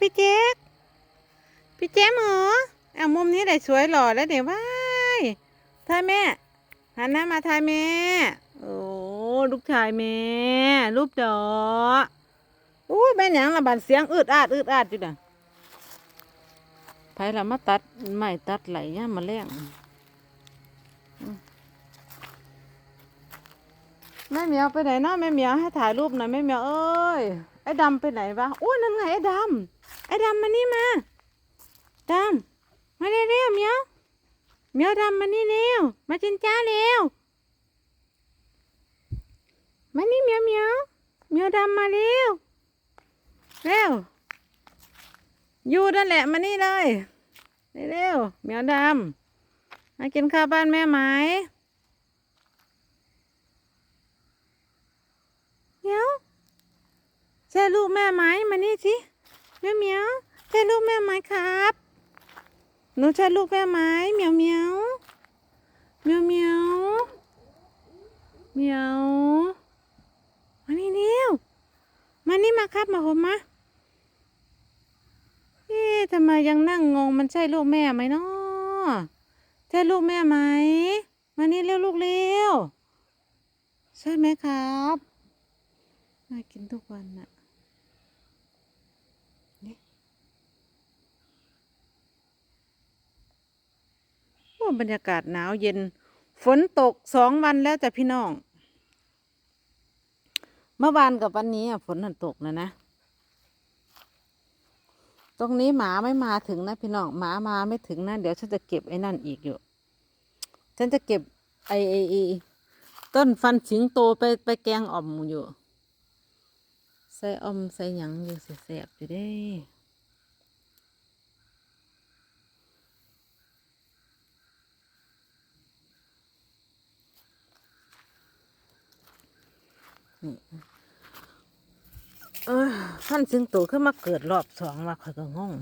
พี่เจ๊กพี่เจ๊เหรอเอามุมนี้ได้สวยหล่อแล้วเดี๋ยวว้ายถ่ายแม่หันหน้ามาถ่ายแม่ โอ้ลูกชายแม่รูปดอกอู้ยแม่หยังละบัดเสียงอืดอาดอืดอาดอยู่น่ะไผละมาตัดไม้ตัดไหลย่ามมาแล้งอืมแม่เหมียวไปไหนเนาะแม่เหมียวให้ถ่ายรูปหน่อยแม่เหมียวเอ้ยไอ้ดำไปไหนวะโอ้ยนั่นไงไอ้ดำไอ้ดำมานี่มาดำมาเร็วๆเมียวเมียวดำมานี่เร็วมาจินจ้าเร็วมานี่เมียวเมียวเมียวดำมาเร็วเร็วอยู่นั่นแหละมานี่เลยเร็วๆเมียวดำมากินข้าวบ้านแม่ไหมเหมียว ใช่ลูกแม่ไหมมานี่สิเมียวเมียวใช่ลูกแม่ไหมครับหนูใช่ลูกแม่ไหมเมียวเมียวเมียวเมียวเมียวมานี่เร็วมานี่มาครับมาผมมาเอ๊ะทำไมยังนั่งงงมันใช่ลูกแม่ไหมเนาะใช่ลูกแม่ไหมมานี่เร็วลูกเร็วใช่ไหมครับมากินทุกวันน่ะ บรรยากาศหนาวเย็น ฝนตกสองวันแล้วจ้ะพี่น้อง เมื่อวานกับวันนี้อะฝนมันตกนะนะ ตรงนี้หมาไม่มาถึงนะพี่น้อง หมามาไม่ถึงนะ เดี๋ยวฉันจะเก็บไอ้นั่นอีกอยู่ ฉันจะเก็บไอ้ไอ้ไอต้นฟันสิงโตไปไปแกงอ่อมอยู่ ใส่อ่อมใส่หยังอยู่แสบอยู่เด้ นี่เออท่านจึงโตขึ้นมาเกิดรอบสองว่าข่อยก็งง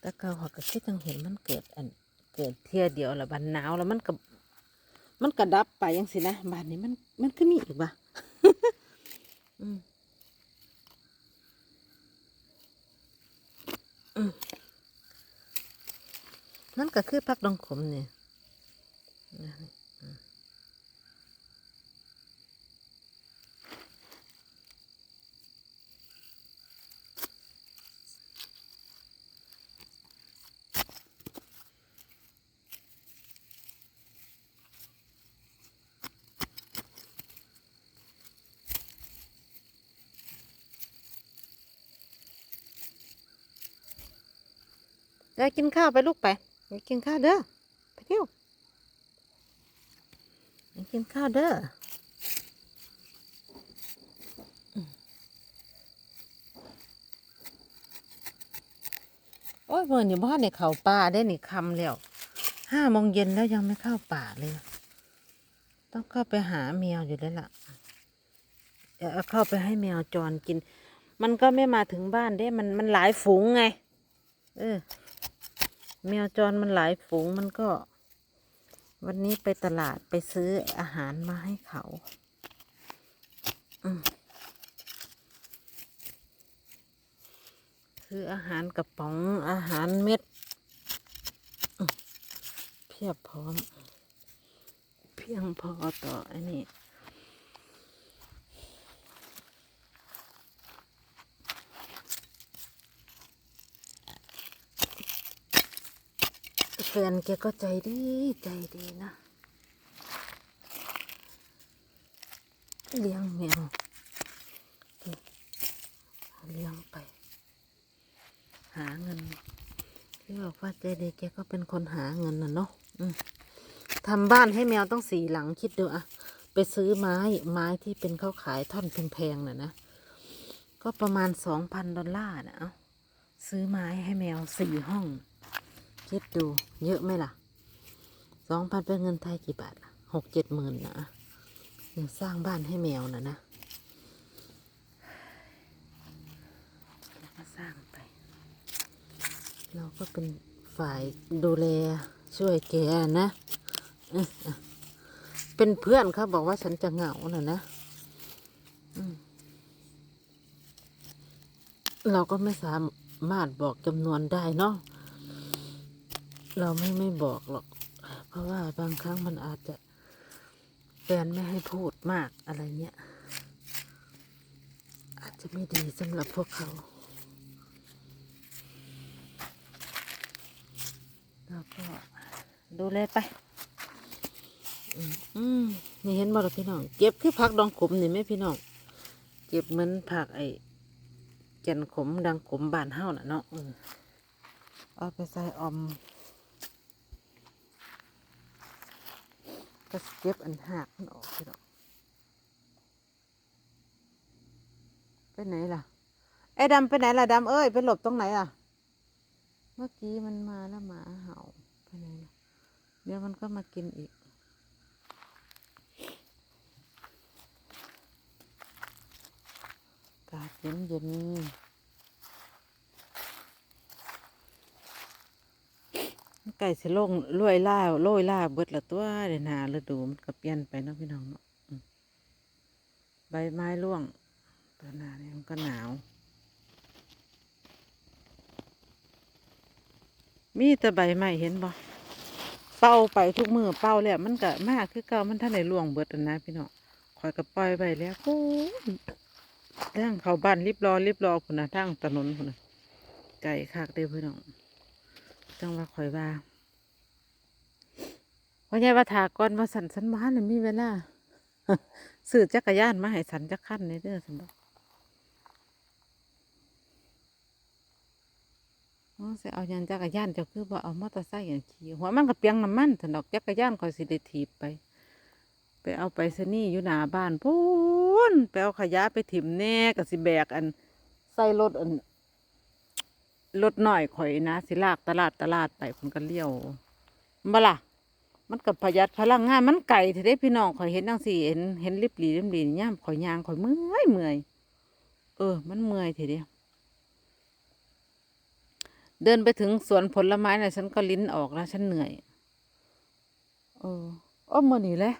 แต่เก่าข่อยก็คิดจังเห็นมันเกิดอัน เกิดเที่ยเดียวแล้วบันหนาวแล้วมันก็มันกระดับไปยังสินะบานนี้มันมันขึ้นมีอีกบ่ะอืมอืมมันก็คือพักดองขมเนี่ยนะนี่ เดี๋ยวกินข้าวไปลูกไปไปกินข้าวเด้อไปเที่ยวไปกินข้าวเด้อโอ้ยเมื่อนี่บ้านเนี่ยเขาป่าได้นี่คำแล้วห้าโมงเย็นแล้วยังไม่เข้าป่าเลย ต้องเข้าไปหาแมวอยู่แล้วล่ะเดี๋ยวเอาเข้าไปให้แมวจรกิน มันก็ไม่มาถึงบ้านเด้มันมันหลายฝูงไง เออ แมวจรมันหลายฝูงมันก็ วันนี้ไปตลาดไปซื้ออาหารมาให้เขาซื้ออาหารกระป๋องอาหารเม็ด เพียบพร้อม เพียงพอต่ออันนี้ แฟนแกก็ใจดีใจดีนะ เลี้ยงแมวเลี้ยงไป หาเงินที่บอกว่าใจดีแกก็เป็นคนหาเงินนะเนาะทำบ้านให้แมวต้องสี่หลังคิดดูอะไปซื้อไม้ไม้ที่เป็นเขาขายท่อนแพงๆน่ะนะ ก็ประมาณสองพันดอลลาร์นะเอาซื้อไม้ให้แมวสี่ห้อง คิดดูเยอะไหมล่ะสองพันเป็นเงินไทยกี่บาทล่ะหกเจ็ดหมื่นนะยังสร้างบ้านให้แมวนะนะแล้วก็สร้างไป เราก็เป็นฝ่ายดูแลช่วยแกนะเอ้ยอะเป็นเพื่อนเขาบอกว่าฉันจะเหงาน่ะนะอืมเราก็ไม่สามารถบอกจำนวนได้เนาะ เราไม่ไม่บอกหรอก เพราะว่าบางครั้งมันอาจจะแฟนไม่ให้พูดมากอะไรเงี้ย อาจจะไม่ดีสำหรับพวกเขา แล้วก็ดูแลไป อืมนี่เห็นบ่ล่ะพี่น้อง เก็บคือผักดองขมนี่ไหมพี่น้อง เก็บเหมือนผักไอ้แก่นขมดังขมบานเฮาน่ะเนาะเออเอาไปใส่ออม ก็สเก็บอันหักมันออกพี่น้องไปไหนล่ะ ไอ้ดำไปไหนล่ะดำเอ้ยไปหลบตรงไหนอะ เมื่อกี้มันมาแล้วหมาเห่าไปไหนล่ะเดี๋ยวมันก็มากินอีก กาศเย็นเย็น ไก่สิลงลอยล่าโรยล่าเบิดละตัวเดี๋ยวหนาฤดูมันก็เปลี่ยนไปเนาะพี่น้องเนาะใบไม้ร่วงตอนหนาเนี่ยมันก็หนาว มีแต่ใบไม้เห็นบ่เป่าไปทุกมือเป่าแล้วมันก็มากคือเก่ามันท่านในร่วงเบิดนั่นนะพี่น้องคอยก็ปล่อยไปแล้วโอ้ทางเขาบ้านรีบรอรีบรอพุ่นะทางถนนพุ่นะไก่คักเด้อพี่น้อง จังว่าข่อยว่าว่าไงว่าถาก่อนว่าสันสันมาเนี่ยมีเวลาซื้อจักรยานมาให้สันจักขั้นในเด้อสันดอกอ๋อสิเอายันจักรยานเจ้าคือว่าเอามอเตอร์ไซค์อย่างขี่หัวมันก็เปียงน้ำมันสันดอกจักรยานคอยสิได้ถีบไป ไปเอาไปสนี่อยู่หน้าบ้านพูนไปเอาขยะไปถิ่มแน่กับสิแบกอันใส่รถอัน รถหน่อยข่อยนะ สิลากตลาดตลาดไปคนก็เลี้ยวบ่ล่ะ มันกับประหยัดพลังงานมันไก่ทีได้พี่น้องข่อยเห็นดังสี่เห็นเห็นริบหลีริบหลีย่ามข่อยยางข่อยเมื่อยเมื่อยเออ มันเมื่อยทีเดียวเดินไปถึงสวนผลไม้น่ะฉันก็ลิ้นออกแล้วฉันเหนื่อยเอออ้อมื่อนี้แหละ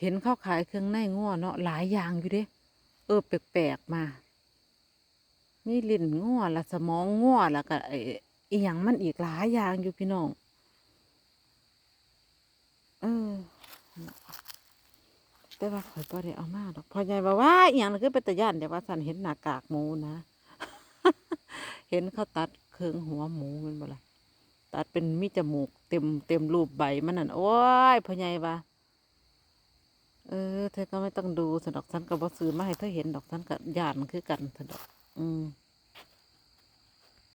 เห็นเขาขายเครื่องในง้อเนาะหลายอย่างอยู่เด้ เออแปลกๆมา มีลิ้นง้อละสมองง้อแล้วก็ไอ้อีหยังมันอีกหลายอย่างอยู่พี่น้องเออแต่ว่าข่อยก็ได้เอามาดอกพอใหญ่ว่าว่าอีหยังนั่นคือเป็นตะย่านเดี๋ยวว่าสันเห็นหน้ากากหมูนะเห็นเขาตัดเครื่องหัวหมูมันบ่ล่ะตัดเป็นมีจมูกเต็มเต็มรูปใบมันนั่นโอ้ยพ่อใหญ่ว่าเออเธอก็ไม่ต้องดูสนดอกฉันก็บ่ซื้อมาให้เธอเห็นดอกฉันก็ย่านมันคือกันสนดอก อืม